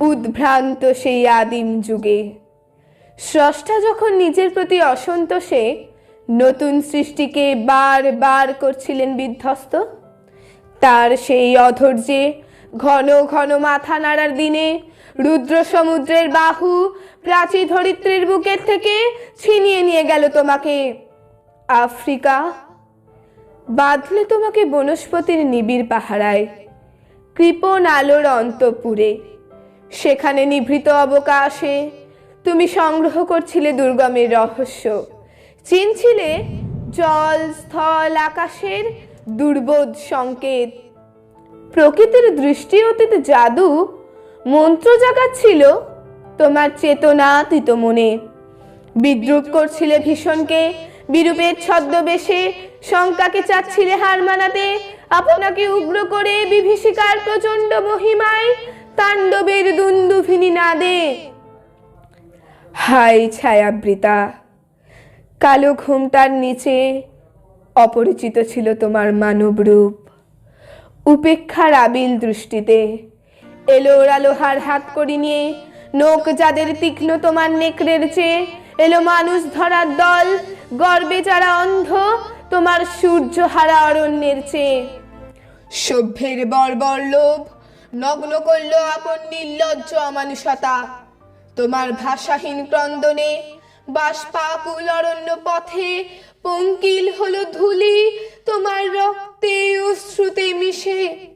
উদ্ভ্রান্ত সেই আদিম যুগে। স্রষ্টা যখন নিজের প্রতি অসন্তোষে, নতুন সৃষ্টিকে বার বার করছিলেন বিধ্বস্ত। তার সেই অধৈর্যে ঘন ঘন মাথা নাড়ার দিনে রুদ্র সমুদ্রের বাহু প্রাচী ধরিত্রীর বুকের থেকে ছিনিয়ে নিয়ে গেল তোমাকে। আফ্রিকা? বাঁধলে তোমাকে বনস্পতির নিবিড় পাহারায়, কৃপণ আলোর অন্তপুরে। সেখানে নিভৃত অবকাশে তুমি সংগ্রহ করছিলে দুর্গমের রহস্য। চিনছিলে জল, স্থল, আকাশের দুর্বোধ সংকেত। প্রকৃতির দৃষ্টি অতীত জাদু মন্ত্র জাগাচ্ছিল, তোমার চেতনাতীত মনে। বিদ্রুপ করছিলে ভীষণকে, বিরূপের ছদ্মবেশে শঙ্কাকে চাচ্ছিলে হার মানাতে, আপনাকে উগ্র করে বিভীষিকার প্রচণ্ড মহিমায় তাণ্ডবের দুন্দুভিনী নাদে। হাই ছায়াবৃতা, কালো ঘুমটার নিচে অপরিচিত ছিল তোমার মানব রূপ। উপেক্ষার আবিল দৃষ্টিতে এলো লোহার হাত করি নিয়ে। নোক যাদের তীক্ষ্ণ তোমার নেকড়ের চেয়ে। এলো মানুষ ধরার দল, গর্বে যারা অন্ধ, তোমার সূর্য হারা অরণ্যের চেয়ে। সভ্যের বর্বর লোভ নগ্ন করল আপন নির্লজ্জ অমানুষতা। তোমার ভাষাহীন ক্রন্দনে বাষ্পাকুল অরণ্য পথে পঙ্কিল হলো ধুলি, তোমার রক্তে অশ্রুতে মিশে।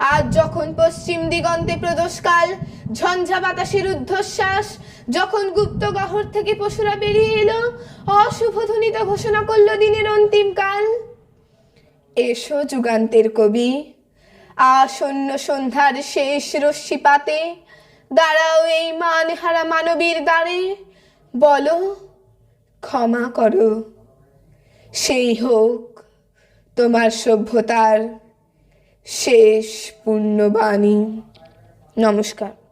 আজ যখন পশ্চিম দিগন্তে প্রদোষকাল, ঝঞ্ঝা বাতাসের ঊর্ধ্বশ্বাস যখন গুপ্ত গহর থেকে পশুরা বেরিয়ে এলো, অশুভ ধ্বনিত ঘোষণা করল দিনের অন্তিম কাল। এসো যুগান্তের কবি, আসন্ন সন্ধ্যার শেষ রশ্মিপাতে, দাঁড়াও এই মানহারা মানবীর দ্বারে, বলো, ক্ষমা করো। সেই হোক তোমার সভ্যতার শেষ পুণ্যবাণী। নমস্কার।